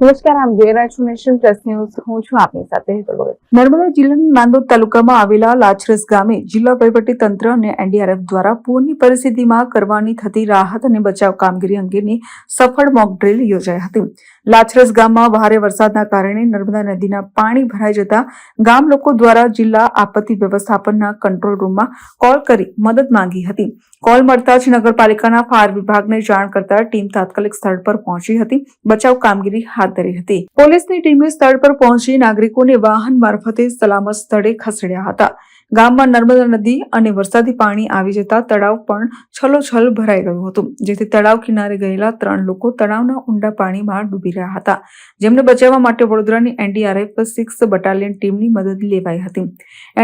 નમસ્કાર, આમ જોઈ રહ્યા ન્યૂઝ. હું છું આપની સાથે નર્મદા જિલ્લાના નાંદોદ તાલુકામાં આવેલા લાચરસ ગામે જિલ્લા વહીવટી તંત્ર અને એનડીઆરએફ દ્વારા પૂરની પરિસ્થિતિમાં કરવાની થતી રાહત અને બચાવ કામગીરી અંગેની સફળ મોક યોજાઈ હતી. લાચરસ ગામમાં ભારે વરસાદના કારણે નર્મદા નદીના પાણી ભરાઈ જતા ગામ લોકો દ્વારા જિલ્લા આપત્તિ વ્યવસ્થાપનના કંટ્રોલ રૂમમાં કોલ કરી મદદ માંગી હતી. કોલ મળતા જ નગરપાલિકાના ફાયર વિભાગને જાણ કરતા ટીમ તાત્કાલિક સ્થળ પર પહોંચી હતી. બચાવ કામગીરી હાથ ધરી હતી. પોલીસની ટીમે સ્થળ પર પહોંચી નાગરિકોને વાહન મારફતે સલામત સ્થળે ખસેડ્યા હતા. ગામમાં નર્મદા નદી અને વરસાદી પાણી આવી જતા તળાવ પણ છલોછલ ભરાઈ ગયું હતું, જેથી તળાવ કિનારે ગયેલા ત્રણ લોકો તળાવના ઊંડા પાણીમાં ડૂબી રહ્યા હતા. જેમને બચાવવા માટે વડોદરાની એનડીઆરએફ સિક્સ બટાલિયન ટીમની મદદ લેવાઈ હતી.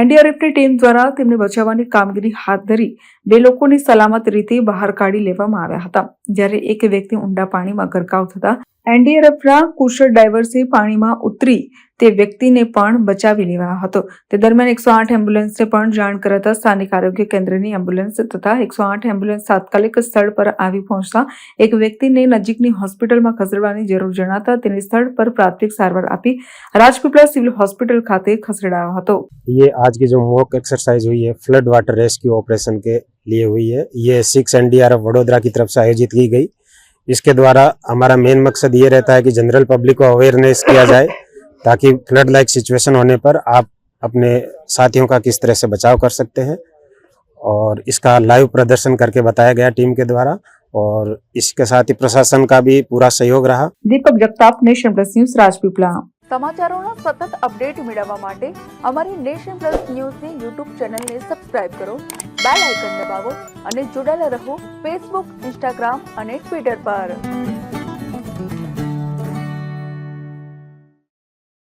એનડીઆરએફની ટીમ દ્વારા તેમને બચાવવાની કામગીરી હાથ ધરી બે લોકોને સલામત રીતે બહાર કાઢી લેવામાં આવ્યા હતા, જ્યારે એક વ્યક્તિ ઊંડા પાણીમાં ગરકાવ થતા એનડીઆરએફના કુશળ ડાઈવર્સે પાણીમાં ઉતરી તે વ્યક્તિને પણ બચાવી લેવાયો હતો તે દરમિયાન એકસો આઠ એમ્બ્યુલન્સને પણ જાણ કરાતા સ્થાનિક આરોગ્ય કેન્દ્રની એમ્બ્યુલન્સ તથા એકસો આઠ એમ્બ્યુલન્સ તાત્કાલિક સ્થળ પર આવી પહોંચતા એક વ્યક્તિને નજીકની હોસ્પિટલમાં ખસેડવાની જરૂર જણાતા તેને સ્થળ પર પ્રાથમિક સારવાર આપી રાજપીપળા સિવિલ હોસ્પિટલ ખાતે ખસેડાયો હતો ये आज की जो मॉक एक्सरसाइज हुई है फ्लड वाटर रेस्क्यू ऑपरेशन के लिए हुई है ये सिक्स एनडीआरएफ वडोदरा की तरफ से आयोजित की गई इसके द्वारा हमारा मेन मकसद ये रहता है कि जनरल पब्लिक को अवेयरनेस किया जाए ताकि फ्लड लाइक सिचुएशन होने पर आप अपने साथियों का किस तरह से बचाव कर सकते हैं और इसका लाइव प्रदर्शन करके बताया गया टीम के द्वारा और इसके साथ ही प्रशासन का भी पूरा सहयोग रहा Deepak Jagtap Nation Plus News Rajpipla સમાચારોના સતત અપડેટ મેળવવા માટે અમારી નેશન પ્લસ ન્યૂઝની યુટ્યુબ ચેનલને સબસ્ક્રાઇબ કરો બેલ આઇકન દબાવો અને જોડાયેલા રહો ફેસબુક ઇન્સ્ટાગ્રામ અને ટ્વિટર પર